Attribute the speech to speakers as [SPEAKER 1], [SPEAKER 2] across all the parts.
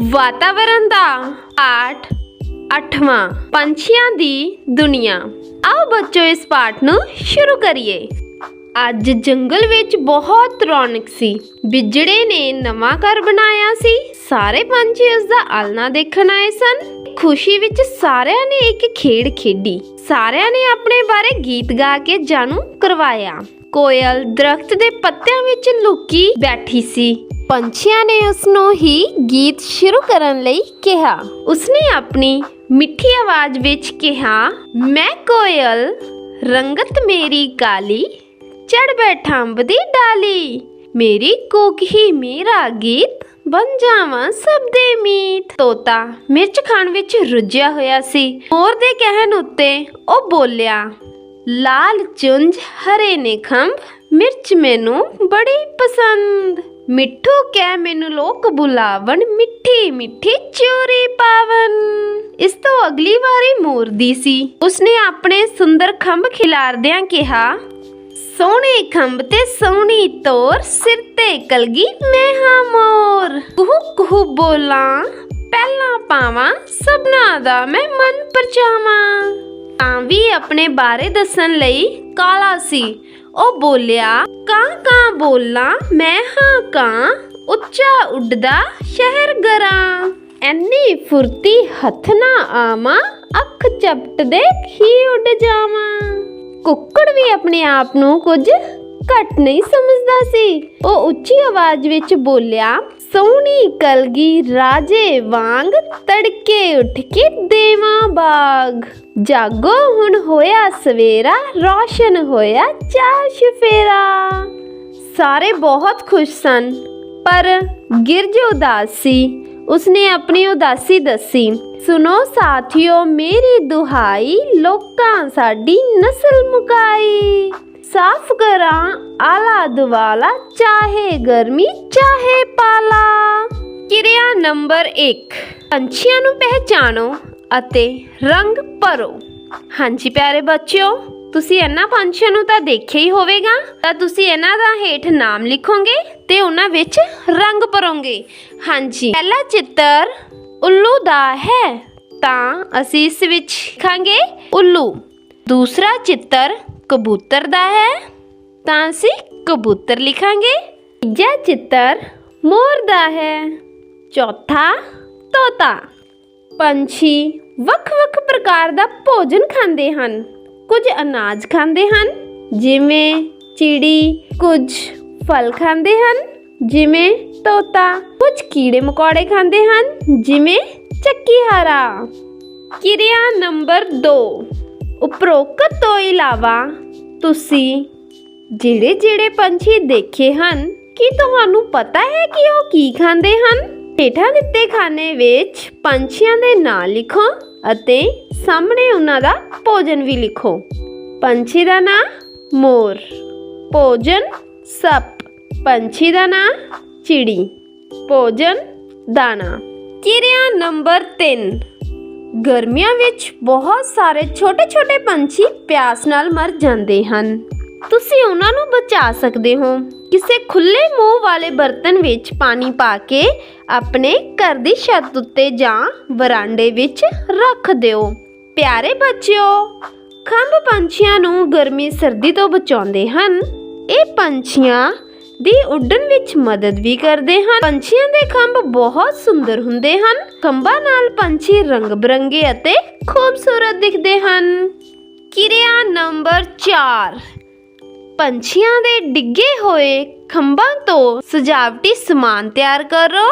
[SPEAKER 1] ਵਾਤਾਵਰਣ ਦਾ ਪਾਠ 8ਵਾਂ ਪੰਛੀਆਂ ਦੀ ਦੁਨੀਆ। ਆਓ ਬੱਚੋ ਇਸ ਪਾਠ ਨੂੰ ਸ਼ੁਰੂ ਕਰੀਏ। ਅੱਜ ਜੰਗਲ ਵਿੱਚ ਬਹੁਤ ਰੌਣਕ ਸੀ। ਬਿਜੜੇ ਨੇ ਨਵਾਂ ਘਰ ਬਣਾਇਆ ਸੀ। ਸਾਰੇ ਪੰਛੀ ਉਸ ਦਾ ਆਲਣਾ ਦੇਖਣ ਆਏ ਸਨ। ਖੁਸ਼ੀ ਵਿੱਚ ਸਾਰਿਆਂ ਨੇ ਇੱਕ ਖੇਡ ਖੇਡੀ। ਸਾਰਿਆਂ ਨੇ ਆਪਣੇ ਬਾਰੇ ਗੀਤ ਗਾ ਕੇ ਜਾਣੂ ਕਰਵਾਇਆ। ਕੋਇਲ ਦਰਖਤ ਦੇ ਪੱਤਿਆਂ ਵਿੱਚ ਲੁਕੀ ਬੈਠੀ ਸੀ। ਪੰਛੀਆਂ ਨੇ ਉਸ ਨੂੰ ਹੀ ਗੀਤ ਸ਼ੁਰੂ ਕਰਨ ਲਈ ਕਿਹਾ। ਉਸਨੇ ਆਪਣੀ ਮਿੱਠੀ ਆਵਾਜ਼ ਵਿੱਚ ਕਿਹਾ, ਮੈਂ ਕੋਇਲ, ਰੰਗਤ ਮੇਰੀ ਕਾਲੀ ਚੜ ਬੈਠਾ ਅੰਬ ਦੀ ਡਾਲੀ। ਮੇਰੀ ਮੇਰਾ ਗੀਤ ਬਣ ਜਾਵਾਂ ਸਭ ਦੇ ਮੀਤ। ਤੋਤਾ ਮਿਰਚ ਖਾਣ ਵਿੱਚ ਰੁੱਝਿਆ ਹੋਇਆ ਸੀ। ਮੋਰ ਦੇ ਕਹਿਣ ਉੱਤੇ ਉਹ ਬੋਲਿਆ, ਲਾਲ ਚੁੰਝ ਹਰੇ ਨੇ ਖੰਭ, ਮਿਰਚ ਮੈਨੂੰ ਬੜੀ ਪਸੰਦ। ਮਿੱਠੂ ਕਹਿ ਮੈਨੂੰ ਲੋਕ ਬੁਲਾਵਣ, ਮਿੱਠੀ ਮਿੱਠੀ ਚੋਰੀ ਪਾਵਨ। ਇਸ ਤੋਂ ਅਗਲੀ ਵਾਰੀ ਮੋਰ ਦੀ ਸੀ। ਉਸਨੇ ਆਪਣੇ ਸੁੰਦਰ ਖੰਭ ਖਿਲਾਰਦਿਆਂ ਕਿਹਾ ਸੋਹਣੇ ਖੰਭ ਤੇ ਸੋਹਣੀ ਤੋਰ, ਸਿਰ ਤੇ ਕਲਗੀ ਮੈਂ ਹਾਂ ਮੋਰ। ਕੁਹੂ ਕੁਹੂ ਬੋਲਾਂ, ਪਹਿਲਾਂ ਪਾਵਾਂ, ਸਭਨਾ ਦਾ ਮੈਂ ਮਨ ਪਰਚਾਵਾਂ। ਤਾਂ ਵੀ ਆਪਣੇ ਬਾਰੇ ਦੱਸਣ ਲਈ ਕਾਲਾ ਸੀ। ਉਹ ਬੋਲਿਆ, ਕਾਂ ਕਾਂ ਬੋਲਾਂ, ਮੈਂ ਹਾਂ ਕਾਂ, ਉੱਚਾ ਉੱਡਦਾ ਸ਼ਹਿਰ ਗਰਾਂ। ਐਨੀ ਫੁਰਤੀ ਹੱਥ ਨਾ ਆਵਾਂ, ਅੱਖ ਚਪਟਦੇ ਹੀ ਉੱਡ ਜਾਵਾਂ। ਕੁੱਕੜ ਵੀ ਆਪਣੇ ਆਪ ਨੂੰ ਕੁਝ ਘੱਟ ਨਹੀਂ ਸਮਝਦਾ ਸੀ। ਉਹ ਉੱਚੀ ਆਵਾਜ਼ ਵਿੱਚ ਬੋਲਿਆ, ਸੋਹਣੀ ਕਲਗੀ ਰਾਜੇ ਵਾਂਗ ਤੜਕੇ ਉੱਠ ਕੇ ਦੇਵਾਂ ਬਾਗ। ਜਾਗੋ ਹੁਣ ਹੋਇਆ ਸਵੇਰਾ, ਰੌਸ਼ਨ ਹੋਇਆ ਚਾਰ ਸ਼ਫੇਰਾ। ਸਾਰੇ ਬਹੁਤ ਖੁਸ਼ ਸਨ, ਪਰ ਗਿਰਜ ਉਦਾਸ ਸੀ। ਉਸਨੇ ਆਪਣੀ ਉਦਾਸੀ ਦੱਸੀ ਸੁਨੋ ਸਾਥਿਓ, ਮੇਰੀ ਦੁਹਾਈ ਲੋਕਾਂ ਸਾਡੀ ਨਸਲ ਮੁਕਾਈ। ਸਾਫ਼ ਕਰਾਂ, ਆਲਾ ਦੁਆਲਾ, ਚਾਹੇ ਗਰਮੀ, ਚਾਹੇ ਪਾਲਾ। ਕਿਰਿਆ ਨੰਬਰ 1 ਪੰਛੀਆਂ ਨੂੰ ਪਹਿਚਾਣੋ ਅਤੇ ਰੰਗ ਭਰੋ। ਹਾਂਜੀ ਪਿਆਰੇ ਬੱਚਿਓ, ਤੁਸੀਂ ਇਹਨਾਂ ਪੰਛੀਆਂ ਨੂੰ ਤਾਂ ਦੇਖਿਆ ਹੀ ਹੋਵੇਗਾ। ਤਾਂ ਤੁਸੀਂ ਇਹਨਾਂ ਦਾ ਹੇਠ ਨਾਮ ਲਿਖੋਗੇ ਤੇ ਉਹਨਾਂ ਵਿੱਚ ਰੰਗ ਭਰੋਗੇ। ਹਾਂਜੀ, ਪਹਿਲਾ ਚਿੱਤਰ ਉੱਲੂ ਦਾ ਹੈ, ਤਾਂ ਅਸੀਂ ਇਸ ਵਿੱਚ ਲਿਖਾਂਗੇ ਉੱਲੂ। ਦੂਸਰਾ ਚਿੱਤਰ ਕਬੂਤਰ ਦਾ ਹੈ, ਤਾਂ ਅਸੀਂ ਕਬੂਤਰ ਲਿਖਾਂਗੇ। ਤੀਜਾ ਚਿੱਤਰ ਮੋਰ ਦਾ ਹੈ, ਚੌਥਾ ਤੋਤਾ। ਪੰਛੀ ਵੱਖ-ਵੱਖ ਪ੍ਰਕਾਰ ਦਾ ਭੋਜਨ ਖਾਂਦੇ ਹਨ, ਕੁਝ ਅਨਾਜ ਖਾਂਦੇ ਹਨ, ਜਿਵੇਂ ਚਿੜੀ, ਕੁਝ ਫਲ ਖਾਂਦੇ ਹਨ। ਜਿਵੇਂ ਤੋਤਾ ਕੁਝ ਕੀੜੇ ਮਕੌੜੇ ਖਾਂਦੇ ਹਨ, ਜਿਵੇਂ ਚੱਕੀਹਾਰਾ ਕਿਰਿਆ ਨੰਬਰ 2 ਉਪਰੋਕਤ ਤੋਂ ਇਲਾਵਾ ਤੁਸੀਂ ਜਿਹੜੇ ਜਿਹੜੇ ਪੰਛੀ ਦੇਖੇ ਹਨ, ਕੀ ਤੁਹਾਨੂੰ ਪਤਾ ਹੈ ਕਿ ਉਹ ਕੀ ਖਾਂਦੇ ਹਨ? ਹੇਠਾਂ ਦਿੱਤੇ ਖਾਨੇ ਵਿੱਚ ਪੰਛੀਆਂ ਦੇ ਨਾਂ ਲਿਖੋ ਅਤੇ ਸਾਹਮਣੇ ਉਹਨਾਂ ਦਾ ਭੋਜਨ ਵੀ ਲਿਖੋ। ਪੰਛੀ ਦਾ ਨਾਂ ਮੋਰ, ਭੋਜਨ ਸੱਪ। ਪੰਛੀ ਦਾ ਨਾਂ ਚਿੜੀ, ਭੋਜਨ ਦਾਣਾ। ਕਿਰਿਆ ਨੰਬਰ 3 ਗਰਮੀਆਂ ਵਿੱਚ ਬਹੁਤ ਸਾਰੇ ਛੋਟੇ-ਛੋਟੇ ਪੰਛੀ ਪਿਆਸ ਨਾਲ ਮਰ ਜਾਂਦੇ ਹਨ। ਤੁਸੀਂ ਉਹਨਾਂ ਨੂੰ ਬਚਾ ਸਕਦੇ ਹੋ। ਕਿਸੇ ਖੁੱਲੇ ਮੂੰਹ ਵਾਲੇ ਬਰਤਨ ਵਿੱਚ ਪਾਣੀ ਪਾ ਕੇ ਆਪਣੇ ਘਰ ਦੀ ਛੱਤ ਉੱਤੇ ਜਾਂ ਵਰਾਂਡੇ ਵਿੱਚ ਰੱਖ ਦਿਓ। ਪਿਆਰੇ ਬੱਚਿਓ, ਖੰਭ ਪੰਛੀਆਂ ਨੂੰ ਗਰਮੀ ਸਰਦੀ ਤੋਂ ਬਚਾਉਂਦੇ ਹਨ। ਇਹ ਪੰਛੀਆਂ ਦੀ ਉੱਡਣ ਵਿੱਚ ਮਦਦ ਵੀ ਕਰਦੇ ਹਨ। ਪੰਛੀਆਂ ਦੇ ਖੰਭ ਬਹੁਤ ਸੁੰਦਰ ਹੁੰਦੇ ਹਨ। ਖੰਭਾਂ ਨਾਲ ਪੰਛੀ ਰੰਗ ਬਰੰਗੇ ਅਤੇ ਖੂਬਸੂਰਤ ਦਿਖਦੇ ਹਨ। ਕਿਰਿਆ ਨੰਬਰ 4 ਪੰਛੀਆਂ ਦੇ ਡਿੱਗੇ ਹੋਏ ਖੰਭਾਂ ਤੋਂ ਸਜਾਵਟੀ ਸਮਾਨ ਤਿਆਰ ਕਰੋ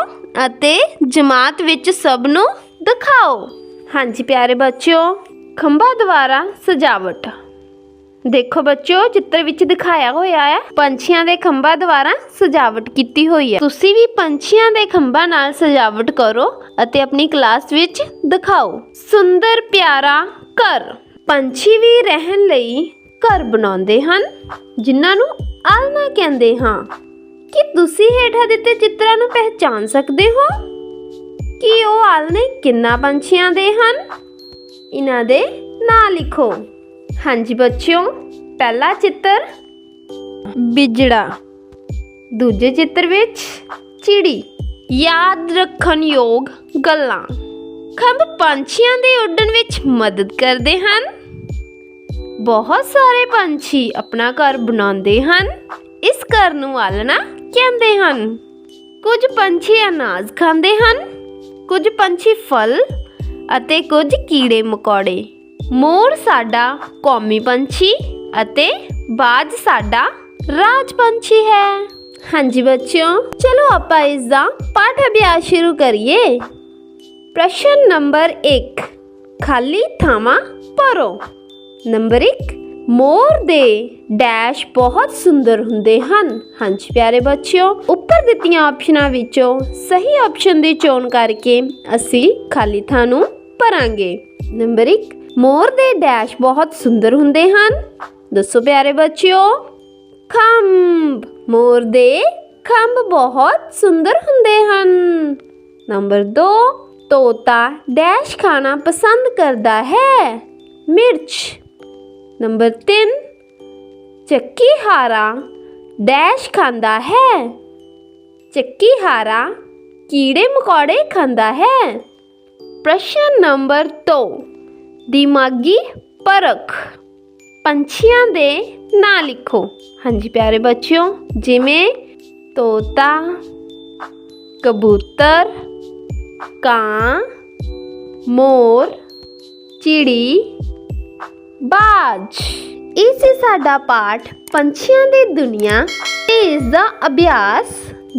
[SPEAKER 1] ਅਤੇ ਜਮਾਤ ਵਿੱਚ ਸਭ ਨੂੰ ਦਿਖਾਓ। ਹਾਂਜੀ ਪਿਆਰੇ ਬੱਚਿਓ, ਖੰਭਾਂ ਦੁਆਰਾ ਸਜਾਵਟ। ਦੇਖੋ ਬੱਚਿਓ, ਚਿੱਤਰ ਵਿੱਚ ਦਿਖਾਇਆ ਹੋਇਆ ਹੈ, ਪੰਛੀਆਂ ਦੇ ਖੰਭਾਂ ਦੁਆਰਾ ਸਜਾਵਟ ਕੀਤੀ ਹੋਈ ਹੈ। ਤੁਸੀਂ ਵੀ ਪੰਛੀਆਂ ਦੇ ਖੰਭਾਂ ਨਾਲ ਸਜਾਵਟ ਕਰੋ ਅਤੇ ਆਪਣੀ ਕਲਾਸ ਵਿੱਚ ਦਿਖਾਓ। ਸੁੰਦਰ ਪਿਆਰਾ ਘਰ। ਪੰਛੀ ਵੀ ਰਹਿਣ ਲਈ ਘਰ ਬਣਾਉਂਦੇ ਹਨ, ਜਿਨ੍ਹਾਂ ਨੂੰ ਆਲਣਾ ਕਹਿੰਦੇ ਹਾਂ। ਕੀ ਤੁਸੀਂ ਹੇਠਾਂ ਦਿੱਤੇ ਚਿੱਤਰਾਂ ਨੂੰ ਪਹਿਚਾਨ ਸਕਦੇ ਹੋ? ਕਿ ਉਹ ਆਲਣੇ ਕਿੰਨਾ ਪੰਛੀਆਂ ਦੇ ਹਨ? ਇਹਨਾਂ ਦੇ ਨਾਂ ਲਿਖੋ। ਹਾਂਜੀ ਬੱਚਿਓ, ਪਹਿਲਾ ਚਿੱਤਰ ਬਿਜੜਾ। ਦੂਜੇ ਚਿੱਤਰ ਵਿੱਚ ਚਿੜੀ। ਯਾਦ ਰੱਖਣ ਯੋਗ ਗੱਲਾਂ। ਖੰਭ ਪੰਛੀਆਂ ਦੇ ਉੱਡਣ ਵਿੱਚ ਮਦਦ ਕਰਦੇ ਹਨ। ਬਹੁਤ ਸਾਰੇ ਪੰਛੀ ਆਪਣਾ ਘਰ ਬਣਾਉਂਦੇ ਹਨ। ਇਸ ਘਰ ਨੂੰ ਆਲਣਾ ਕਹਿੰਦੇ ਹਨ। ਕੁਝ ਪੰਛੀ ਅਨਾਜ ਖਾਂਦੇ ਹਨ। ਕੁਝ ਪੰਛੀ ਫਲ ਅਤੇ ਕੁਝ ਕੀੜੇ ਮਕੌੜੇ। ਮੋਰ ਸਾਡਾ ਕੌਮੀ ਪੰਛੀ ਅਤੇ ਬਾਜ ਸਾਡਾ ਰਾਜ ਪੰਛੀ ਹੈ। ਹਾਂਜੀ ਬੱਚਿਓ, ਚਲੋ ਆਪਾਂ ਇਸ ਦਾ ਪਾਠ ਅਭਿਆਸ ਸ਼ੁਰੂ ਕਰੀਏ। ਪ੍ਰਸ਼ਨ ਨੰਬਰ 1 ਖਾਲੀ ਥਾਵਾਂ ਭਰੋ। ਨੰਬਰ 1 ਮੋਰ ਦੇ ਡੈਸ਼ ਬਹੁਤ ਸੁੰਦਰ ਹੁੰਦੇ ਹਨ। ਹਾਂਜੀ ਪਿਆਰੇ ਬੱਚਿਓ, ਉੱਪਰ ਦਿੱਤੀਆਂ ਆਪਸ਼ਨਾਂ ਵਿੱਚੋਂ ਸਹੀ ਆਪਸ਼ਨ ਦੀ ਚੋਣ ਕਰਕੇ ਅਸੀਂ ਖਾਲੀ ਥਾਂ ਨੂੰ ਭਰਾਂਗੇ। ਨੰਬਰ 1 ਮੋਰ ਦੇ ਡੈਸ਼ ਬਹੁਤ ਸੁੰਦਰ ਹੁੰਦੇ ਹਨ। ਦੱਸੋ ਪਿਆਰੇ ਬੱਚਿਓ, ਖੰਭ, ਮੋਰ ਦੇ ਖੰਭ ਬਹੁਤ ਸੁੰਦਰ ਹੁੰਦੇ ਹਨ। ਨੰਬਰ 2 ਤੋਤਾ ਡੈਸ਼ ਖਾਣਾ ਪਸੰਦ ਕਰਦਾ ਹੈ। ਮਿਰਚ। ਨੰਬਰ 3 ਚੱਕੀ ਹਾਰਾ ਡੈਸ਼ ਖਾਂਦਾ ਹੈ। ਚੱਕੀ ਹਾਰਾ ਕੀੜੇ ਮਕੌੜੇ ਖਾਂਦਾ ਹੈ। ਪ੍ਰਸ਼ਨ ਨੰਬਰ 2 ਦਿਮਾਗੀ ਪਰਖ। ਪੰਛੀਆਂ ਦੇ ਨਾਂ ਲਿਖੋ। ਹਾਂਜੀ ਪਿਆਰੇ ਬੱਚਿਓ, ਜਿਵੇਂ ਤੋਤਾ, ਕਬੂਤਰ, ਕਾਂ, ਮੋਰ, ਚਿੜੀ, ਬਾਜ। ਇਹ ਸੀ ਸਾਡਾ ਪਾਠ ਪੰਛੀਆਂ ਦੀ ਦੁਨੀਆ। ਤੇ ਇਸ ਦਾ ਅਭਿਆਸ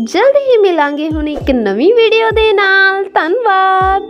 [SPEAKER 1] ਜਲਦ ਹੀ ਮਿਲਾਂਗੇ ਹੁਣ ਇੱਕ ਨਵੀਂ ਵੀਡੀਓ ਦੇ ਨਾਲ। ਧੰਨਵਾਦ।